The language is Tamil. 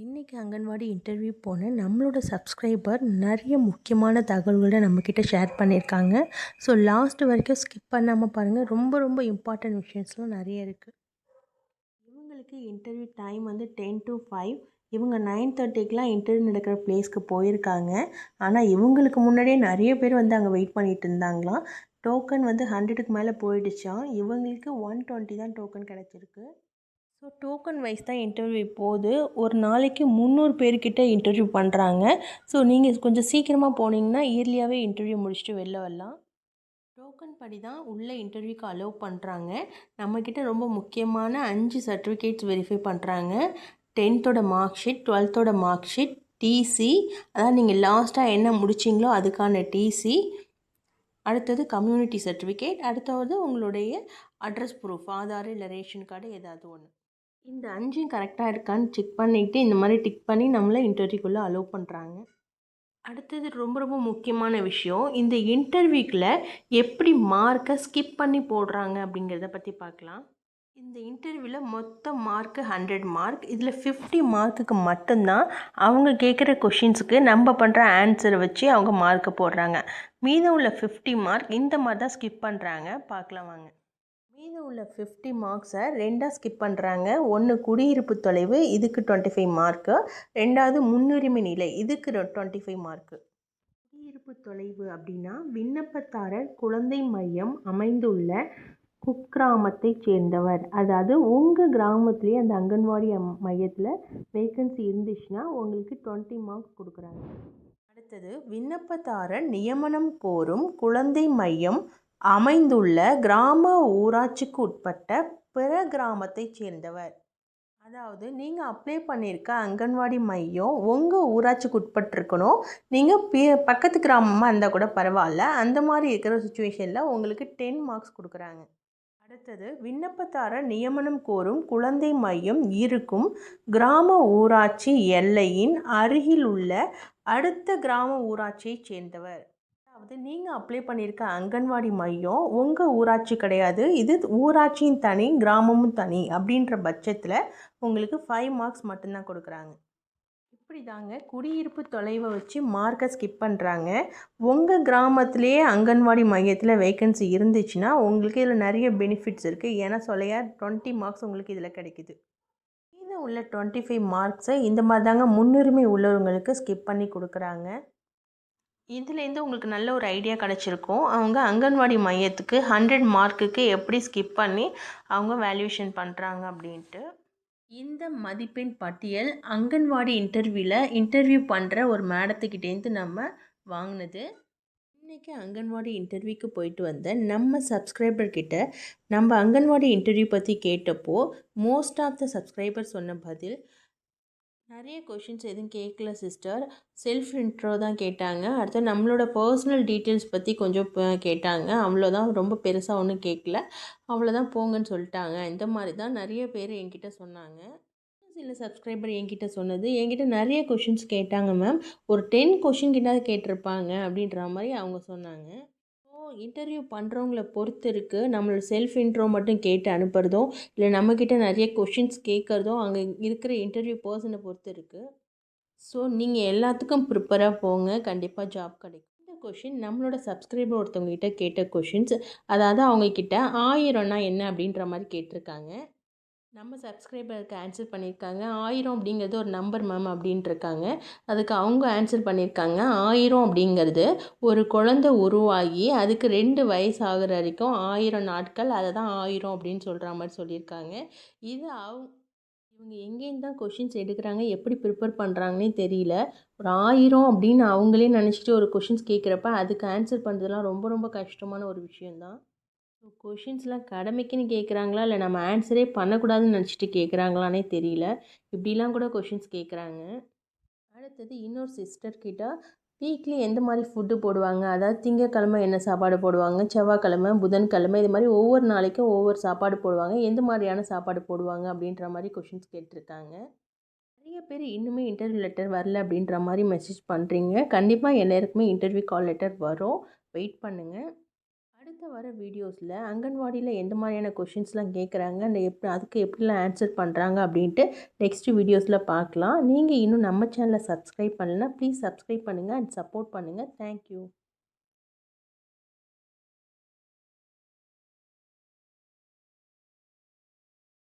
இன்றைக்கி அங்கன்வாடி இன்டர்வியூ போனேன் நம்மளோட சப்ஸ்கிரைபர் நிறைய முக்கியமான தகவல்களை நம்மக்கிட்ட ஷேர் பண்ணியிருக்காங்க. ஸோ லாஸ்ட் வரைக்கும் ஸ்கிப் பண்ணாமல் பாருங்கள் ரொம்ப ரொம்ப இம்பார்ட்டன்ட் விஷயம்ஸ்லாம் நிறைய இருக்குது இவங்களுக்கு இன்டர்வியூ டைம் வந்து டென் டு ஃபைவ் இவங்க நைன் தேர்ட்டிக்கெலாம் இன்டர்வியூ நடக்கிற பிளேஸ்க்கு போயிருக்காங்க. ஆனால் இவங்களுக்கு முன்னாடியே நிறைய பேர் வந்து அங்கே வெயிட் பண்ணிகிட்டு இருந்தாங்களாம். டோக்கன் வந்து ஹண்ட்ரடுக்கு மேலே போயிடுச்சான் இவங்களுக்கு ஒன் டுவெண்ட்டி தான் டோக்கன் கிடச்சிருக்கு. ஸோ டோக்கன் வைஸ் தான் இன்டர்வியூ போகுது ஒரு நாளைக்கு முந்நூறு பேர்கிட்ட இன்டர்வியூ பண்ணுறாங்க ஸோ நீங்கள் கொஞ்சம் சீக்கிரமாக போனீங்கன்னா இயர்லியாகவே இன்டர்வியூ முடிச்சுட்டு வெளில வரலாம். டோக்கன் படி தான் உள்ளே இன்டர்வியூக்கு அலோவ் பண்ணுறாங்க நம்மக்கிட்ட ரொம்ப முக்கியமான அஞ்சு சர்டிஃபிகேட்ஸ் வெரிஃபை பண்ணுறாங்க டென்த்தோட மார்க் ஷீட் டுவெல்த்தோட மார்க் ஷீட் டிசி அதான் நீங்கள் லாஸ்ட்டாக என்ன முடிச்சிங்களோ அதுக்கான டிசி அடுத்தது கம்யூனிட்டி சர்டிஃபிகேட் அடுத்தது உங்களுடைய அட்ரஸ் ப்ரூஃப் ஆதார் இல்லை ரேஷன் கார்டு ஏதாவது ஒன்று இந்த அஞ்சும் கரெக்டாக இருக்கான்னு செக் பண்ணிவிட்டு இந்த மாதிரி டிக் பண்ணி நம்மளை இன்டர்வியூக்குள்ளே அலோவ் பண்ணுறாங்க அடுத்தது ரொம்ப ரொம்ப முக்கியமான விஷயம் இந்த இன்டர்வியூக்கில் எப்படி மார்க்கை ஸ்கிப் பண்ணி போடுறாங்க அப்படிங்கிறத பற்றி பார்க்கலாம். இந்த இன்டர்வியூவில் மொத்த மார்க்கு ஹண்ட்ரட் மார்க் இதில் ஃபிஃப்டி மார்க்குக்கு மட்டும்தான் அவங்க கேட்குற கொஷின்ஸுக்கு நம்ம பண்ணுற ஆன்சரை வச்சு அவங்க மார்க்கை போடுறாங்க. மீதம் உள்ள ஃபிஃப்டி மார்க் இந்த மாதிரி தான் ஸ்கிப் பண்ணுறாங்க பார்க்கலாம் வாங்க. மீது உள்ள ஃபிஃப்டி மார்க்ஸை ரெண்டாக ஸ்கிப் பண்ணுறாங்க ஒன்று குடியிருப்பு தொலைவு இதுக்கு டுவெண்ட்டி ஃபைவ் மார்க்கு ரெண்டாவது முன்னுரிமை நிலை இதுக்கு டுவெண்ட்டி ஃபைவ் மார்க்கு குடியிருப்பு தொலைவு அப்படின்னா விண்ணப்பத்தாரர் குழந்தை மையம் அமைந்துள்ள குக்கிராமத்தை சேர்ந்தவர். அதாவது உங்கள் கிராமத்துலேயே அந்த அங்கன்வாடி மையத்தில் வேக்கன்சி இருந்துச்சுன்னா உங்களுக்கு டுவெண்ட்டி மார்க்ஸ் கொடுக்குறாங்க. அடுத்தது விண்ணப்பதாரர் நியமனம் கோரும் குழந்தை மையம் அமைந்துள்ள கிராம ஊராட்சிக்கு உட்பட்ட பிற கிராமத்தைச் சேர்ந்தவர். அதாவது நீங்கள் அப்ளை பண்ணியிருக்க அங்கன்வாடி மையம் உங்கள் ஊராட்சிக்கு உட்பட்டிருக்கணும். நீங்கள் பி பக்கத்து கிராமமாக இருந்தால் கூட பரவாயில்ல. அந்த மாதிரி இருக்கிற சுச்சுவேஷனில் உங்களுக்கு டென் மார்க்ஸ் கொடுக்குறாங்க. அடுத்தது விண்ணப்பத்தாரர் நியமனம் கோரும் குழந்தை மையம் இருக்கும் கிராம ஊராட்சி எல்லையின் அருகில் உள்ள அடுத்த கிராம ஊராட்சியைச் சேர்ந்தவர். அதாவது நீங்கள் அப்ளை பண்ணியிருக்க அங்கன்வாடி மையம் உங்கள் ஊராட்சி கிடையாது. இது ஊராட்சியும் தனி கிராமமும் தனி அப்படின்ற பட்சத்தில் உங்களுக்கு ஃபைவ் மார்க்ஸ் மட்டும்தான் கொடுக்குறாங்க. இப்படி தாங்க குடியிருப்பு தொலைவை வச்சு மார்க்கை ஸ்கிப் பண்ணுறாங்க உங்கள் கிராமத்திலேயே அங்கன்வாடி மையத்தில் வேக்கன்சி இருந்துச்சுன்னா உங்களுக்கு இதில் நிறைய பெனிஃபிட்ஸ் இருக்குது ஏன்னா சொல்லையா டுவெண்ட்டி மார்க்ஸ் உங்களுக்கு இதில் கிடைக்குது. மீதம் உள்ள டுவெண்ட்டி ஃபைவ் மார்க்ஸை இந்த மாதிரி தாங்க முன்னுரிமை உள்ளவங்களுக்கு ஸ்கிப் பண்ணி கொடுக்குறாங்க. இதுலேருந்து உங்களுக்கு நல்ல ஒரு ஐடியா கிடச்சிருக்கும். அவங்க அங்கன்வாடி மையத்துக்கு ஹண்ட்ரட் மார்க்குக்கு எப்படி ஸ்கிப் பண்ணி அவங்க வேல்யூஷன் பண்ணுறாங்க அப்படின்ட்டு. இந்த மதிப்பெண் பட்டியல் அங்கன்வாடி இன்டர்வியூவில் இன்டர்வியூ பண்ணுற ஒரு மேடத்துக்கிட்டேருந்து நம்ம வாங்கினது. இன்றைக்கி அங்கன்வாடி இன்டர்வியூக்கு போயிட்டு வந்த நம்ம சப்ஸ்கிரைபர்கிட்ட நம்ம அங்கன்வாடி இன்டர்வியூ பற்றி கேட்டப்போ மோஸ்ட் ஆஃப் த சப்ஸ்கிரைபர் சொன்ன பதில் நிறைய கொஷின்ஸ் எதுவும் கேட்கல சிஸ்டர் செல்ஃப் இன்ட்ரோ தான் கேட்டாங்க. அடுத்து நம்மளோட பர்சனல் டீட்டெயில்ஸ் பற்றி கொஞ்சம் கேட்டாங்க. அவ்வளோதான் ரொம்ப பெருசாக ஒன்றும் கேட்கல அவ்வளோதான் போங்கன்னு சொல்லிட்டாங்க. இந்த மாதிரி தான் நிறைய பேர் என்கிட்ட சொன்னாங்க. சில சப்ஸ்கிரைபர் என்கிட்ட சொன்னது. என்கிட்ட நிறைய கொஷின்ஸ் கேட்டாங்க மேம் ஒரு டென் கொஷின் கிட்ட கேட்டிருப்பாங்க அப்படின்ற மாதிரி அவங்க சொன்னாங்க. இன்டர்வியூ பண்ணுறவங்கள பொறுத்து இருக்குது நம்மளோட செல்ஃப் இன்ட்ரோ மட்டும் கேட்டு அனுப்புகிறதோ இல்லை நம்மக்கிட்ட நிறைய கொஷின்ஸ் கேட்குறதோ அங்கே இருக்கிற இன்டர்வியூ பர்சனை பொறுத்து இருக்குது ஸோ நீங்கள் எல்லாத்துக்கும் ப்ரிப்பராக போங்க. கண்டிப்பாக ஜாப் கிடைக்கும். இந்த கொஷின் நம்மளோட சப்ஸ்கிரைபர் ஒருத்தவங்ககிட்ட கேட்ட கொஷின்ஸ் அதாவது அவங்கக்கிட்ட ஆயிரம்னா என்ன அப்படின்ற மாதிரி கேட்டிருக்காங்க. நம்ம சப்ஸ்கிரைபருக்கு ஆன்சர் பண்ணியிருக்காங்க ஆயிரம் அப்படிங்கிறது ஒரு நம்பர் மேம் அப்படின்ட்டு இருக்காங்க அதுக்கு அவங்க ஆன்சர் பண்ணியிருக்காங்க ஆயிரம் அப்படிங்கிறது ஒரு குழந்த உருவாகி அதுக்கு ரெண்டு வயசு ஆகிற வரைக்கும் ஆயிரம் நாட்கள் அதை தான் ஆயிரம் அப்படின்னு சொல்கிற மாதிரி சொல்லியிருக்காங்க இது அவங்க இவங்க எங்கேருந்து தான் கொஷின்ஸ் எடுக்கிறாங்க? எப்படி ப்ரிப்பேர் பண்ணுறாங்கன்னே தெரியல. ஒரு ஆயிரம் அப்படின்னு அவங்களே நினச்சிட்டு ஒரு கொஷின்ஸ் கேட்குறப்ப அதுக்கு ஆன்சர் பண்ணுறதுலாம் ரொம்ப ரொம்ப கஷ்டமான ஒரு விஷயந்தான் ஸோ கொஷின்ஸ்லாம் கடமைக்குன்னு கேட்குறாங்களா இல்லை நம்ம ஆன்சரே பண்ணக்கூடாதுன்னு நினச்சிட்டு கேட்குறாங்களானே தெரியல. இப்படிலாம் கூட கொஷின்ஸ் கேட்குறாங்க அடுத்தது இன்னொரு சிஸ்டர் கிட்ட வீக்லி எந்த மாதிரி ஃபுட்டு போடுவாங்க? அதாவது திங்கக்கிழமை என்ன சாப்பாடு போடுவாங்க? செவ்வாய்க்கிழமை புதன்கிழமை இது மாதிரி ஒவ்வொரு நாளைக்கும் ஒவ்வொரு சாப்பாடு போடுவாங்க. எந்த மாதிரியான சாப்பாடு போடுவாங்க? அப்படின்ற மாதிரி கொஷின்ஸ் கேட்டிருக்காங்க. நிறைய பேர் இன்னுமே இன்டர்வியூ லெட்டர் வரல அப்படின்ற மாதிரி மெசேஜ் பண்ணுறீங்க கண்டிப்பாக எல்லாருக்குமே இன்டர்வியூ கால் லெட்டர் வரும். வெயிட் பண்ணுங்கள் அடுத்து வர வீடியோஸில் அங்கன்வாடியில் எந்த மாதிரியான கொஷின்ஸ்லாம் கேட்குறாங்க அந்த எப் அதுக்கு எப்படிலாம் ஆன்சர் பண்ணுறாங்க அப்படின்ட்டு நெக்ஸ்ட் வீடியோஸில் பார்க்கலாம் நீங்கள் இன்னும் நம்ம சேனலை சப்ஸ்கிரைப் பண்ணலைன்னா ப்ளீஸ் சப்ஸ்கிரைப் பண்ணுங்கள் அண்ட் சப்போர்ட் பண்ணுங்கள் தேங்க்யூ